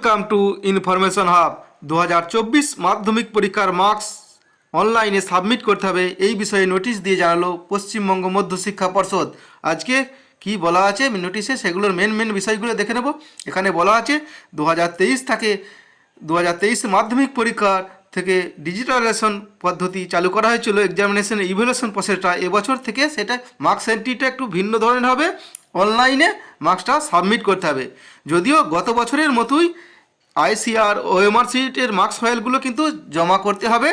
Welcome to information hub দু হাজার চব্বিশ মাধ্যমিক পরীক্ষার মার্কস অনলাইনে সাবমিট করতে হবে। এই বিষয়ে নোটিশ দিয়ে জানালো পশ্চিমবঙ্গ মধ্য শিক্ষা পর্ষদ। আজকে কি বলা আছে? নোটিশে সেগুলোর মেন মেন বিষয়গুলো দেখে নেব। এখানে বলা আছে দু থেকে দুহাজার তেইশ মাধ্যমিক পরীক্ষার থেকে ডিজিটালাইজেশন পদ্ধতি চালু করা হয়েছিল। এক্সামিনেশন ইভ্যালুয়েশন প্রসেসটা এবছর থেকে সেটা মার্কস এন্ট্রিটা একটু ভিন্ন ধরনের হবে। অনলাইনে মার্কসটা সাবমিট করতে হবে। যদিও গত বছরের মতোই আইসিআর ও এমআরসিটের মার্কস ফাইলগুলো কিন্তু জমা করতে হবে।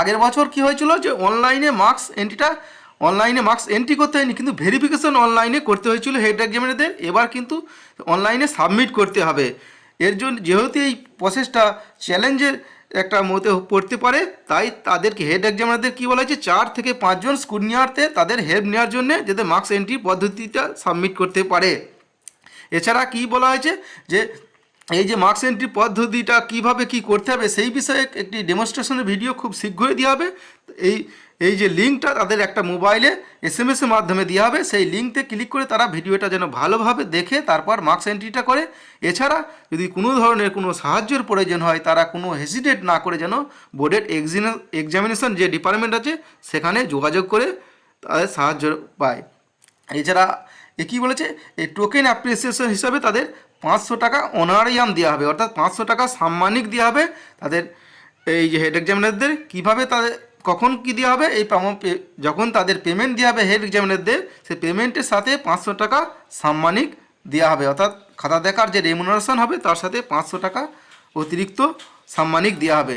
আগের বছর কি হয়েছিল যে অনলাইনে মার্কস এন্ট্রিটা অনলাইনে মার্কস এন্ট্রি করতে হয়নি, কিন্তু ভেরিফিকেশন অনলাইনে করতে হয়েছিল হেড এক্সামিনারদের এবার কিন্তু অনলাইনে সাবমিট করতে হবে। এর জন্য যেহেতু এই প্রসেসটা চ্যালেঞ্জের একটা মতে পড়তে পারে, তাই তাদেরকে হেড এক্সামিনারদের কী বলা হয়েছে? চার থেকে পাঁচজন স্কুল স্কুনিয়ারতে তাদের হেল্প নেওয়ার জন্য যাতে মার্কস এন্ট্রি পদ্ধতিটা সাবমিট করতে পারে। এছাড়া কি বলা হয়েছে? যে এই যে মার্কস এন্ট্রি পদ্ধতিটা কীভাবে কি করতে হবে, সেই বিষয়ে একটি ডেমনস্ট্রেশনের ভিডিও খুব শীঘ্রই দেওয়া হবে। এই এই যে লিঙ্কটা তাদের একটা মোবাইলে এস এম এসের মাধ্যমে দেওয়া হবে, সেই লিঙ্কতে ক্লিক করে তারা ভিডিওটা যেন ভালোভাবে দেখে, তারপর মার্কস এন্ট্রিটা করে। এছাড়া যদি কোনো ধরনের কোনো সাহায্যের প্রয়োজন হয়, তারা কোনো হেসিটেট না করে যেন বোর্ডের এক্সামিনেশন যে ডিপার্টমেন্ট আছে, সেখানে যোগাযোগ করে তাদের সাহায্য পায়। এছাড়া এ কী বলেছে? এই টোকেন অ্যাপ্রিসিয়েশন হিসাবে তাদের পাঁচশো টাকা অনারিয়াম দেওয়া হবে, অর্থাৎ পাঁচশো টাকা সাম্মানিক দেওয়া হবে তাদের এই যে হেড এক্সামিনারদের কীভাবে তাদের কখন কী দেওয়া হবে? এই যখন তাদের পেমেন্ট দেওয়া হবে হেড এক্সামিনারদের সেই পেমেন্টের সাথে পাঁচশো টাকা সাম্মানিক দেওয়া হবে। অর্থাৎ খাতা দেখার যে রেমুনারেশন হবে, তার সাথে পাঁচশো টাকা অতিরিক্ত সাম্মানিক দেওয়া হবে।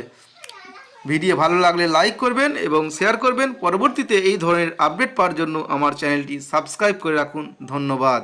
ভিডিও ভালো লাগলে লাইক করবেন এবং শেয়ার করবেন। পরবর্তীতে এই ধরনের আপডেট পাওয়ার জন্য আমার চ্যানেলটি সাবস্ক্রাইব করে রাখুন। ধন্যবাদ।